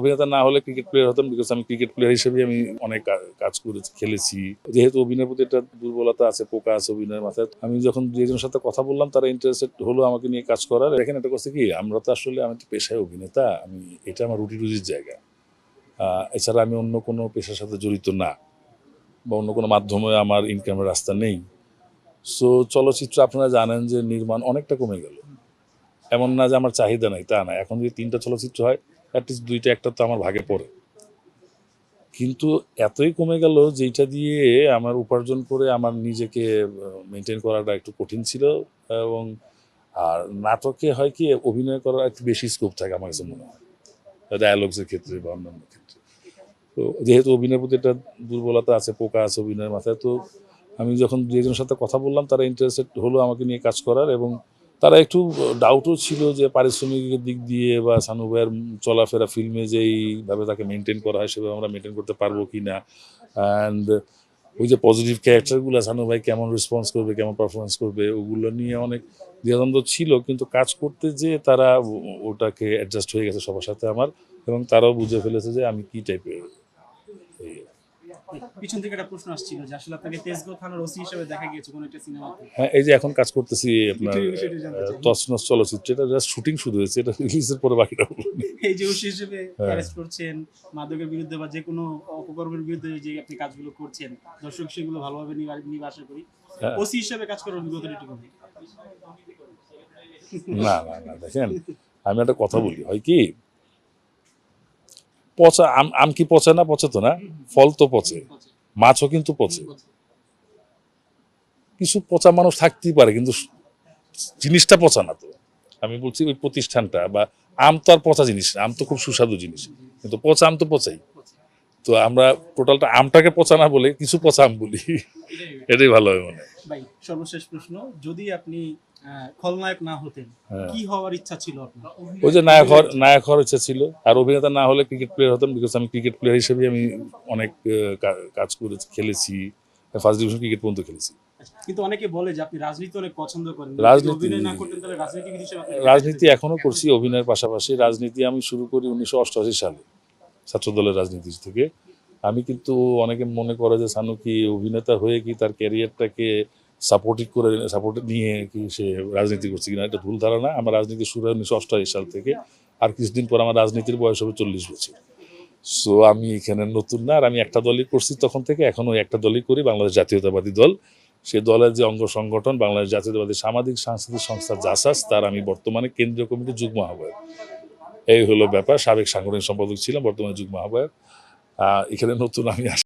অভিনেতা না হলে ক্রিকেট প্লেয়ার হতাম বিকজ আমি ক্রিকেট প্লেয়ার হিসেবে আমি অনেক কাজ করেছি খেলেছি। যেহেতু অভিনয়ের প্রতি একটা দুর্বলতা আছে, পোকা আছে অভিনয়ের মাথায়, আমি যখন দুজনের সাথে কথা বললাম, তারা ইন্টারেস্টেড হলো আমাকে নিয়ে কাজ করার। এখানে একটা কথা কি, আমরা তো আসলে, আমি তো পেশায় অভিনেতা, আমি, এটা আমার রুটি রুজির জায়গা। এছাড়া আমি অন্য কোনো পেশার সাথে জড়িত না, বা অন্য কোনো মাধ্যমে আমার ইনকামের রাস্তা নেই। সো চলচ্চিত্র আপনারা জানেন যে নির্মাণ অনেকটা কমে গেল। এমন না যে আমার চাহিদা নাই, তা না। এখন যদি তিনটা চলচ্চিত্র হয় অ্যাটলিস্ট দুইটা, একটা তো আমার ভাগে পড়ে। কিন্তু এতই কমে গেল যেটা দিয়ে আমার উপার্জন করে আমার নিজেকে মেনটেন করাটা একটু কঠিন ছিল এবং, আর নাটকে হয় কি, অভিনয় করার একটু বেশি স্কোপ থাকে আমার কাছে মনে হয়। ডায়ালগসের ক্ষেত্রে বা অন্যান্য ক্ষেত্রে। তো যেহেতু অভিনয়ের প্রতি একটা দুর্বলতা আছে, পোকা আছে অভিনয়ের মাথায়, তো আমি যখন দুজনের সাথে কথা বললাম, তারা ইন্টারেস্টেড হলো আমাকে নিয়ে কাজ করার এবং তারা একটু ডাউটও ছিল যে পারিশ্রমিকের দিক দিয়ে বা সানু ভাইয়ের চলাফেরা ফিল্মে যেইভাবে তাকে মেনটেন করা হয়, সেভাবে আমরা মেনটেন করতে পারব কি না? অ্যান্ড ওই যে পজিটিভ ক্যারেক্টারগুলো সানু ভাই কেমন রেসপন্স করবে, কেমন পারফরমেন্স করবে, ওগুলো নিয়ে অনেক দ্বিধাদ্বন্দ্ব ছিল। কিন্তু কাজ করতে যে তারা ওটাকে অ্যাডজাস্ট হয়ে গেছে সবার সাথে আমার এবং তারাও বুঝে ফেলেছে যে আমি কি টাইপের পিছন থেকে একটা প্রশ্ন আসছিল যে আসলে আপনাকে তেজগাঁও থানার ওসি হিসেবে দেখা গিয়েছে কোন একটা সিনেমাতে হ্যাঁ এই যে এখন কাজ করতেছি আপনার চলচ্চিত্র এটা জাস্ট শুটিং শুরু হয়েছে এটা রিলিজের পরে বাকিটা এই যে ওসি হিসেবে। অ্যারেস্ট করছেন মাদকের বিরুদ্ধে বা যে কোনো অপকর্মের বিরুদ্ধে যে আপনি কাজগুলো করছেন দর্শক সেগুলো ভালোভাবে নিবে আশা করি। হ্যাঁ। ওসি হিসেবে কাজ করার অভিজ্ঞতা একটু না না না দেখেন আমি একটা কথা বলি হয় কি? পচা, আম আম কি পচে না পচে তো না? ফল তো পচে। মাছও কিন্তু পচে। কিছু পচা মানুষ থাকতেই পারে, কিন্তু জিনিসটা পচা না তো। আমি বলছি ওই প্রতিষ্ঠানটা, বা আম তো আর পচা জিনিস আম তো খুব সুস্বাদু জিনিস, কিন্তু পচা আম তো পচাই। তো আমরা টোটালটা আমটাকে পচা না বলে কিছু পচা আম বলি, এটাই ভালো হয় মনে হয়। সর্বশেষ প্রশ্ন, যদি আপনি খলনায়ক না হতেন। হ্যাঁ। কি হওয়ার ইচ্ছা ছিল আপনার? ওই যে নায়ক হওয়ার নায়ক হওয়ার ইচ্ছা ছিল। আর অভিনেতা না হলে ক্রিকেট প্লেয়ার হতাম বিকজ আমি ক্রিকেট প্লেয়ার হিসেবে আমি অনেক কাজ করেছি খেলেছি। ফার্স্ট ডিভিশন ক্রিকেট পর্যন্ত খেলেছি। আচ্ছা, কিন্তু অনেকে বলে যে আপনি রাজনীতি অনেক পছন্দ করেন রাজনীতি- না করতেন তাহলে হিসেবে রাজনীতি এখনও করছি অভিনয়ের পাশাপাশি রাজনীতি আমি শুরু করি উনিশশো অষ্টআশি সালে ছাত্র দলের রাজনীতি থেকে। আমি কিন্তু অনেকে মনে করে যে সানু কি অভিনেতা হয়ে কি তার ক্যারিয়ারটাকে সাপোর্টিভ করে সাপোর্ট নিয়ে কি সে রাজনীতি করছে কিনা এটা ভুল ধারণা। আমার রাজনীতি শুরু হয় উনিশশো অষ্টআশি সাল থেকে। আর কিছুদিন পর আমার রাজনীতির বয়স হবে চল্লিশ বছর। সো আমি এখানে নতুন না আর আমি একটা দলই করছি তখন থেকে। এখনও একটা দলই করি বাংলাদেশ জাতীয়তাবাদী দল। সে দলের যে অঙ্গ সংগঠন বাংলাদেশ জাতীয়তাবাদী সামাজিক সাংস্কৃতিক সংস্থা জাসাস তার আমি বর্তমানে কেন্দ্রীয় কমিটির যুগ্ম আহ্বায়ক। এই হলো ব্যাপার। সাবেক সাংগঠনিক সম্পাদক ছিলাম বর্তমানে যুগ্ম আহ্বায়ক। আহ, এখানে নতুন আমি